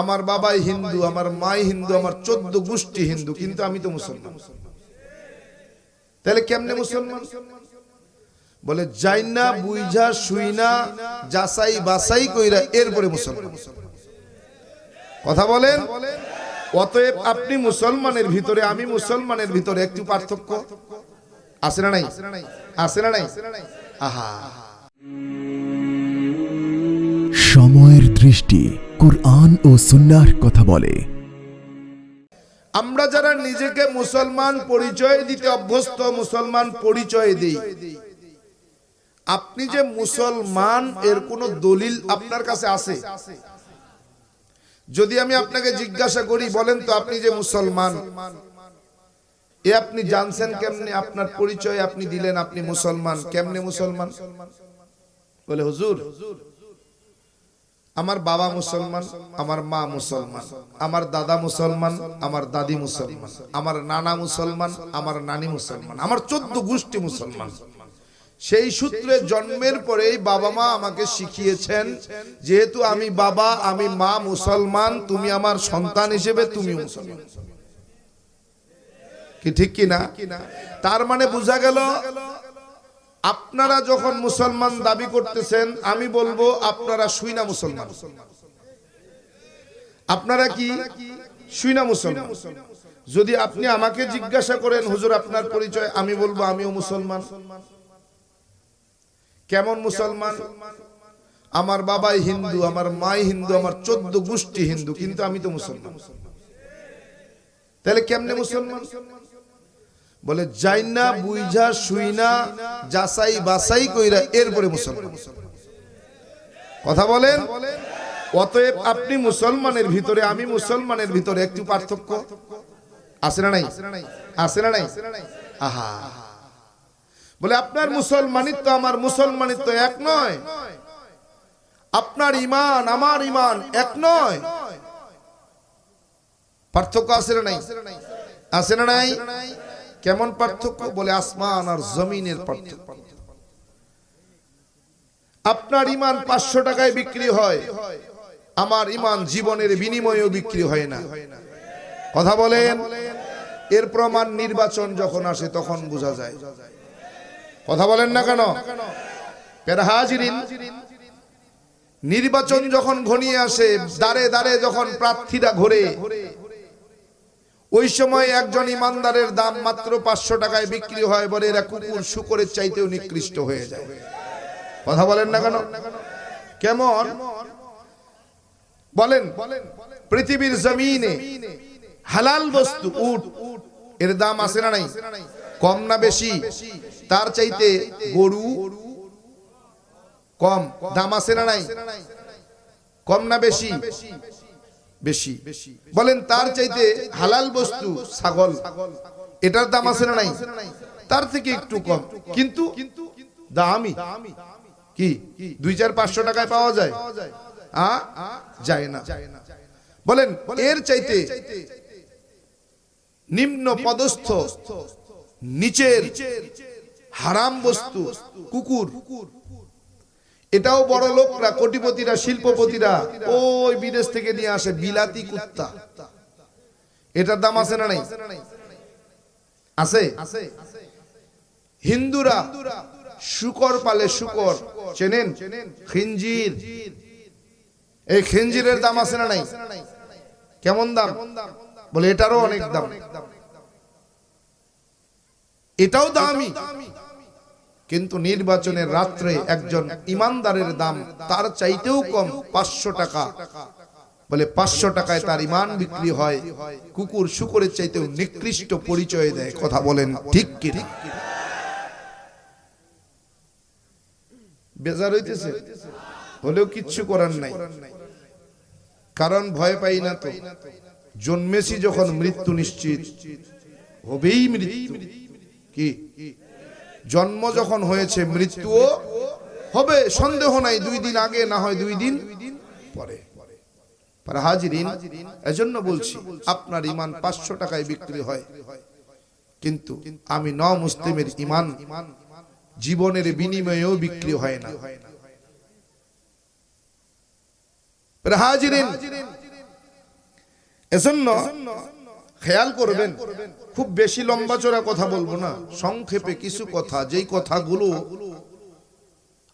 আমার বাবাই হিন্দু, আমার মাই হিন্দু, আমার চোদ্দ গোষ্ঠী হিন্দু, কিন্তু আমি তো মুসলমান। তাহলে কেমনে মুসলমান? বলে, যাই না, বুইঝা, শুই না, যাচাই বাসাই কইরা এরপরে মুসলমান। কথা বলেন? অতএব আপনি মুসলমানের ভিতরে, আমি মুসলমানের ভিতরে একটু পার্থক্য। আছে না নাই? আছে না নাই? আহা। সময়ের দৃষ্টি। কুরআন ও সুন্নাহর কথা বলে। আমরা যারা নিজেকে মুসলমান পরিচয় দিতে অভ্যস্ত, মুসলমান পরিচয় দিই। আপনি যে মুসলমান, এর কোন দলিল আপনার কাছে আছে? যদি আমি আপনাকে জিজ্ঞাসা করি, বলেন তো আপনি যে মুসলমান, এ আপনি জানছেন কেমনে? আপনার পরিচয় আপনি দিলেন, আপনি মুসলমান। কেমনে মুসলমান? বলে, হুজুর আমার বাবা মুসলমান, আমার মা মুসলমান, আমার দাদা মুসলমান, আমার দাদি মুসলমান, আমার নানা মুসলমান, আমার নানি মুসলমান, আমার চোদ্দ গোষ্ঠী মুসলমান। সেই সূত্রে জন্মের পরেই বাবা মা আমাকে শিখিয়েছেন, যেহেতু আমি বাবা, আমি মা মুসলমান, তুমি আমার সন্তান হিসেবে তুমি মুসলমান। কি ঠিক কি না? তার মানে বোঝা গেল আপনারা যখন মুসলমান দাবি করতেছেন, আমি বলব আপনারা শুইনা মুসলমান। আপনারা কি শুইনা মুসলমান? যদি আপনি আমাকে জিজ্ঞাসা করেন, হুজুর, আপনার পরিচয়? আমি বলব, আমিও মুসলমান। কেমন মুসলমান? আমার বাবাই হিন্দু, আমার মাই হিন্দু, আমার চোদ্দ গোষ্ঠী হিন্দু, কিন্তু আমি তো মুসলমান। তাহলে কেমনে মুসলমান? বলে, যাই না, বুইঝা, শুই না, যাচাই বাসাই কইরা এরপরে মুসলমান। কথা বলেন? অতএব আপনি মুসলমানের ভিতরে, আমি মুসলমানের ভিতরে একটু পার্থক্য আছে না নাই? আছে না নাই? আহা। বলে, আপনার মুসলমানিত্ব আমার মুসলমানিত্ব এক নয়। আপনার ইমান আমার ইমান এক নয়। পার্থক্য আছে না নাই? আছে না নাই? কেমন পার্থক্য? বলে আসমান আর জমিনের পার্থক্য। আপনার ইমান পাঁচশো টাকায় বিক্রি হয়, আমার ইমান জীবনের বিনিময়েও বিক্রি হয় না। কথা বলেন? এর প্রমাণ নির্বাচন যখন আসে, তখন বোঝা যায়। কথা বলেন না কেন? নির্বাচন যখন ঘনিয়ে আসে দাঁড়ে দাঁড়ে যখন প্রার্থীরা ঘোরে ওই সময় একজন ইমানদারের দাম মাত্র পাঁচশো টাকায় বিক্রি হয় বলে এরা কুকুর শুকরের চাইতেও নিকৃষ্ট হয়ে যায়। কথা বলেন না কেন? কেমন? বলেন, পৃথিবীর জমিনে হালাল বস্তু, উট, এর দাম আছে না নাই? কম না বেশি? তার চাইতে গরু কম, দাম আছে না নাই? কম না বেশি? বেশি। বলেন, তার চাইতে হালাল বস্তু ছাগল। এটার দাম আছে না নাই? তার থেকে একটু কম। কিন্তু দামি। কি? দুই চার পাঁচশো টাকায় পাওয়া যায়? আ? যায় না। বলেন, এর চাইতে নিম্ন পদস্থ, নিচের হারাম বস্তু, কুকুর এটাও বড় লোকরা, কোটিপতিরা, শিল্পপতিরা, ওই বিদেশ থেকে নিয়ে আসে বিলাতি কুত্তা। এটার দাম আছে না নাই? আছে? হিন্দুরা শুকর পালে শুকর, চেনেন? খিঞ্জির। এই খিঞ্জিরের দাম আছে না নাই? কেমন দাম? বলে এটারও অনেক দাম। এটাও দামি। কিন্তু নির্বাচনের রাত্রে একজন ইমানদারের দাম তার চাইতেও কম পাঁচশো টাকা। বলে পাঁচশো টাকায় তার ইমান বিক্রি হয়, কুকুর শুকুরের চাইতেও নিকৃষ্ট পরিচয় দেয়, কথা বলেন ঠিক কি বেজার হইতেছে, হলেও কিচ্ছু করার নাই। কারণ ভয় পাই না তো। জন্মেছি যখন মৃত্যু নিশ্চিত, হবেই মৃত্যু। কি? জন্ম যখন হয়েছে, মৃত্যুও হবে, সন্দেহ নাই, দুই দিন আগে, না হয় দুই দিন পরে। হাজিরিন, এজন্য বলছি, আপনার ইমান পাঁচশো টাকায় বিক্রি হয়। কিন্তু আমি ন মুসলিমের ইমান জীবনের বিনিময়েও বিক্রি হয় না। হাজিরিন, এজন্য খেয়াল করবেন খুব বেশি লম্বা চড়া কথা বলব না সংক্ষেপে কিছু কথা যেই কথাগুলো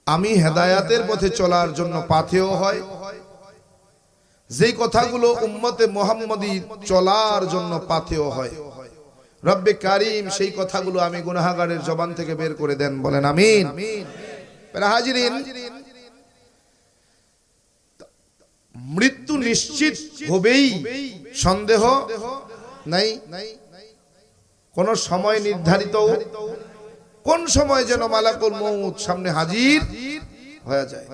আমি হেদায়াতের পথে চলার জন্য পাথেও হয় যেই কথাগুলো উম্মতে মোহাম্মদী চলার জন্য পাথেও হয়। রব্বে কারিম সেই কথাগুলো আমি গুনাহাগারের জবান থেকে বের করে দেন বলেন আমিন। হাজিরিন মৃত্যু নিশ্চিত হবেই সন্দেহ নাই? কোন সময় নির্ধারিত কোন সময় যেন মালাকুল মৌত সামনে হাজির হয়ে যায়।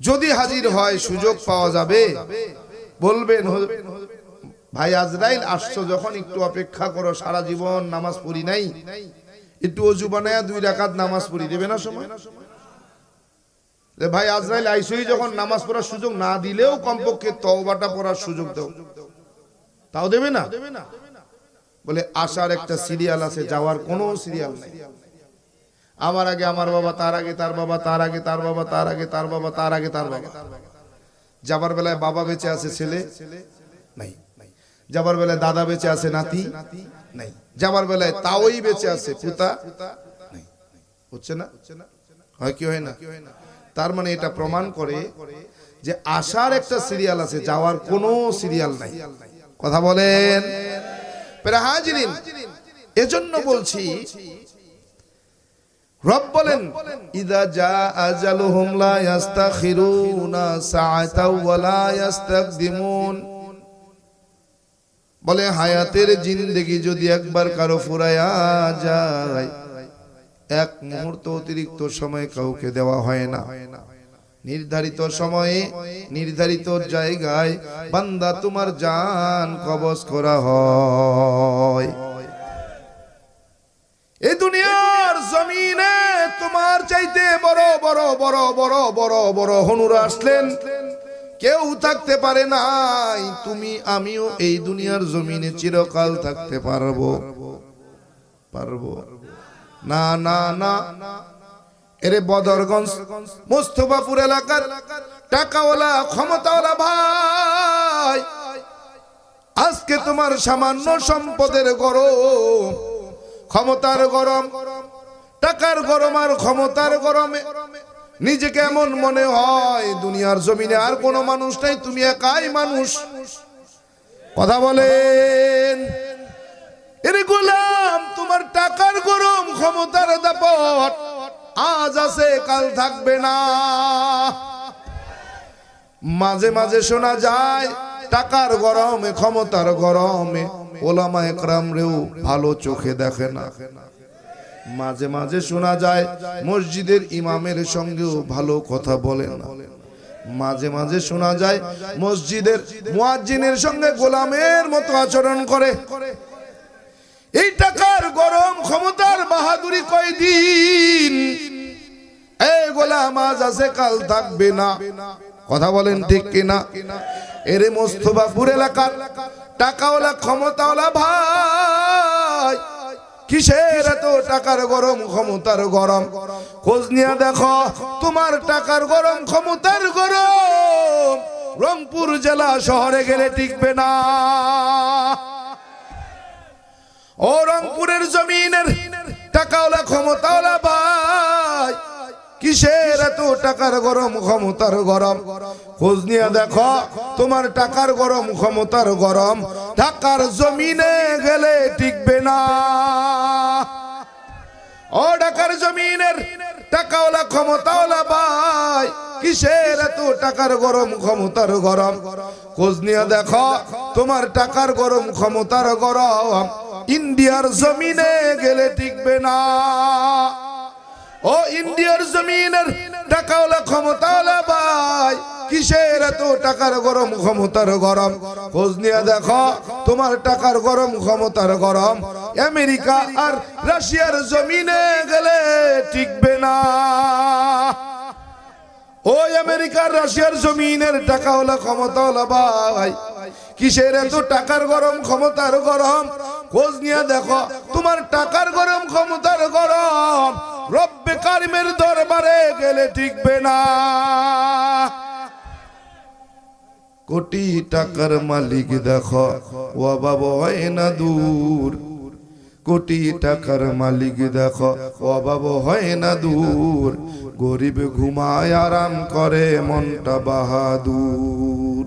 যদি হাজির হয়, সুযোগ পাওয়া যাবে। বলবেন ভাই আজরাইল, আসছো যখন, একটু অপেক্ষা করো, সারা জীবন নামাজ পড়ি নাই। একটু অজু বানায়া দুই রাকাত নামাজ পড়ি। দেবে না সময়? ভাই আজরাইল, আইসই যখন নামাজ পড়ার সুযোগ না দিলেও কমপক্ষে তওবাটা পড়ার সুযোগ দাও। তাও দেবে না? বলে আসার একটা সিরিয়াল আছে যাওয়ার কোনো সিরিয়াল নাই। আমার আগে আমার বাবা তার আগে তার বাবা তার আগে তার বাবা তার আগে তার বাবা তার আগে তার বাবা। যাবার বেলায় বাবা বেঁচে আছে ছেলে নাই। যাবার বেলায় দাদা বেঁচে আছে নাতি নাই। যাবার বেলায় তাওই বেঁচে আছে পুতা হচ্ছে না? হয় কি হয় না? তার মানে এটা প্রমাণ করে যে আসার একটা সিরিয়াল আছে যাওয়ার কোনো সিরিয়াল নাই। কথা বলেন। হাজিরিন এজন্য বলছি রব বলেন ইদা জা আজালুহুম লা ইস্তাখিরুনা সাআতাও ওয়া লা ইস্তাকদিমুন বলে হায়াতের জিন্দেগি যদি একবার কারও ফুরায়া যায় এক মুহূর্ত অতিরিক্ত সময় কাউকে দেওয়া হয় না। নির্ধারিত সময়ে, নির্ধারিত জায়গায় বান্দা তোমার জান কবজ করা হয়। এই দুনিয়ার জমিনে তোমার চাইতে বড় বড় বড় বড় বড় বড় হনুরা আসলেন। কেউ থাকতে পারে নাই, তুমি, আমিও এই দুনিয়ার জমিনে চিরকাল থাকতে পারব। পারব। না না না এরে বদরগঞ্জ, মোস্তফাপুর এলাকার টাকাওয়ালা, ক্ষমতাওয়ালা ভাই, আজকে তোমার সামান্য সম্পদের গরম, ক্ষমতার গরম, টাকার গরম আর ক্ষমতার গরমে নিজেকে এমন মনে হয়, দুনিয়ার জমিনে আর কোনো মানুষ নাই, তুমি একাই মানুষ। কথা বলেন, এরে গোলাম, তোমার টাকার গরম, ক্ষমতার দাপট আজ আছে, কাল থাকবে না। মাঝে মাঝে শোনা যায়, টাকার গরমে, ক্ষমতার গরমে, ওলামা ভালো চোখে দেখে না। মাঝে মাঝে শোনা যায়, মসজিদের ইমামের সঙ্গেও ভালো কথা বলে না। মাঝে মাঝে শোনা যায়, মসজিদের সঙ্গে গোলামের মতো আচরণ করে। এই টাকার গরম, ক্ষমতার বাহাদুরি কয়দিন? আজ আছে, কাল থাকবে না। কথা বলেন ঠিক কিনা? এরে মোস্তফাপুর এলাকার টাকাওয়ালা, ক্ষমতাওয়ালা ভাই, কিসের এত টাকার গরম, ক্ষমতার গরম? খোঁজ নিয়ে দেখো, তোমার টাকার গরম, ক্ষমতার গরম। রংপুর জেলা শহরে গেলে টিকবে না। ও রংপুরের জমিনের টাকাওয়ালা, ক্ষমতাওয়ালা ভাই কিসের এত টাকার গরম, ক্ষমতার গরম? খোঁজ নিয়ে দেখো, তোমার টাকার গরম, ক্ষমতার গরম। ঢাকার জমিনে গেলে টিকবে না। ও ঢাকার জমিনের টাকাওয়ালা, ক্ষমতাওয়ালা ভাই, কিসের এত টাকার গরম, ক্ষমতার গরম? খোঁজ নিয়ে দেখো, তোমার টাকার গরম, ক্ষমতার গরম। ইন্ডিয়ার জমিনে গেলে টিকবে না। ও ইন্ডিয়ার জমিনের টাকাওয়ালা ক্ষমতাওয়ালা ভাই, কিসের এত টাকার গরম ক্ষমতার গরম? খোঁজ নিয়ে দেখো, তোমার টাকার গরম ক্ষমতার গরম। আমেরিকা আর রাশিয়ার জমিনে গেলে টিকবে না। ওই আমেরিকার রাশিয়ার জমিনের টাকাওয়ালা ক্ষমতাওয়ালা ভাই, কিসের এত টাকার গরম ক্ষমতার গরম? খোঁজ নিয়ে দেখো, তোমার টাকার গরম ক্ষমতার গরম। রব্বে কারিমের দরবারে গেলে টিকবে না। কোটি টাকার মালিক দেখো অভাব হয় না দূর। কোটি টাকার মালিক দেখো অভাব হয় না দূর। গরিব ঘুমায় আরাম করে, মনটা বাহাদুর।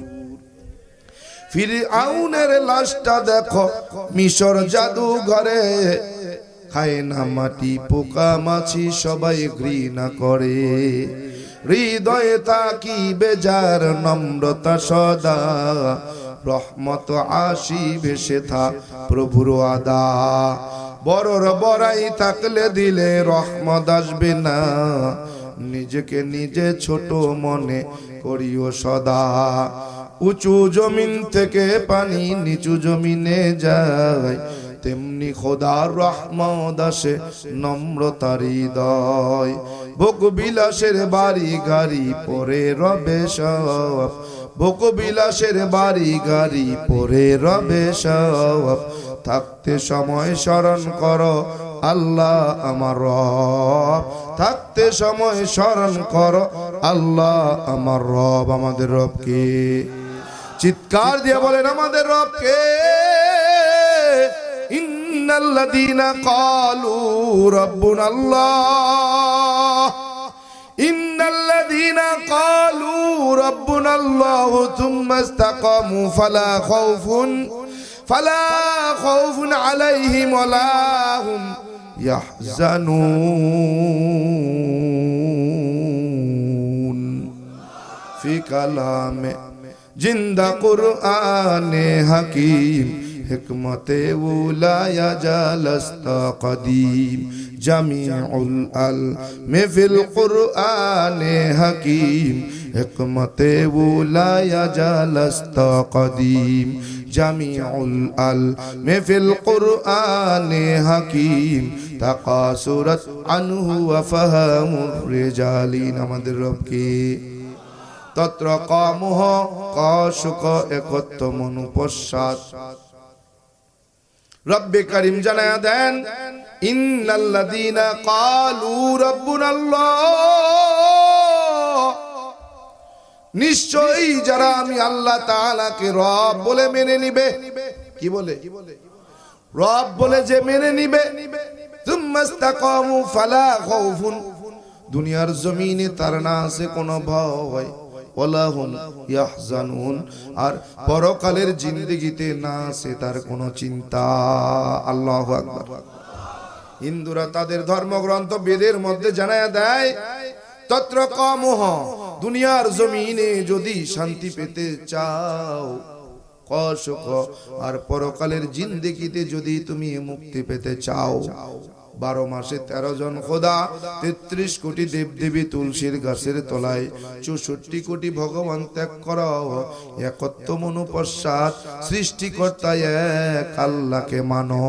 ফিরে আউনের লাশটা দেখো, মিশর জাদু ঘরে খায় না মাটি, পোকা মাছি সবাই ঘৃণা করে। হৃদয়ে তাকি বেজার নম্রতা সদা। রহমত আসি ভেসে থা প্রভুর আদা। বড়র বড়াই থাকলে দিলে রহমত আসবে না। নিজেকে নিজে ছোট মনে করিও সদা। উঁচু জমিন থেকে পানি নিচু জমিনে যায়। তেমনি খোদার রহমত আসে নম্রতার হৃদয়। ভোগ বিলাসের বাড়ি গাড়ি পরে রবে সব। ভোগ বিলাসের বাড়ি গাড়ি পরে রবে সব। থাকতে সময় স্মরণ করো আল্লাহ আমার রব। থাকতে সময় স্মরণ করো আল্লাহ আমার রব আমাদের রবকে। চিৎকার দিয়ে বলেন আমাদের রবকে। ইন্নাল্লাযীনা ক্বালু রাব্বুনা আল্লাহ ইন্নাল্লাযীনা ক্বালু রাব্বুনা আল্লাহ থুম্মা ইসতাকামু ফালা খাউফুন ফালা খাউফুন আলাইহিম ওয়ালা হুম ইয়াহজানুন। ফি কালামে, জিন্দা কুরআনে হাকিম হিকমতে উলায়া জালস্তা কদিম জামিউল আল মেফিল কুরআনে হাকিম হিকমতে উলায়া জালস্তা কদিম জামিউল আল মেফিল কুরআনে হাকিম তাকাসুরাত আনহু ওয়া ফাহামুর রিজালিন আমাদের রবকে। তত্র কমোহ কশুক একত্ব মনুপশ্চাৎ রব্বে করিম জানায়া দেন, ইন্নাল্লাযীনা ক্বালু রাব্বুনাল্লাহ। নিশ্চয়ই যারা আমি আল্লাহ তাআলাকে রব বলে মেনে নিবে। কি বলে? রব বলে যে মেনে নিবে। দুনিয়ার জমিনে তার না আছে কোনো ভয়। আর পরকালের জিন্দেগিতে না সে তার কোনো চিন্তা। আল্লাহ হিন্দুরা তাদের ধর্মগ্রন্থ বেদের মধ্যে জানায়া দেয় তত্র কমহ দুনিয়ার জমিনে যদি শান্তি পেতে চাও, কশক, আর পরকালের জিন্দেগিতে যদি তুমি মুক্তি পেতে চাও। বারো মাসে তেরো জন খোদা, তেত্রিশ কোটি দেবদেবী তুলসীর গাছের তলায়, চৌষট্টি কোটি ভগবান ত্যাগ কর একত্ব মনুপশ্চাৎ সৃষ্টিকর্তা এক আল্লাহকে মানো।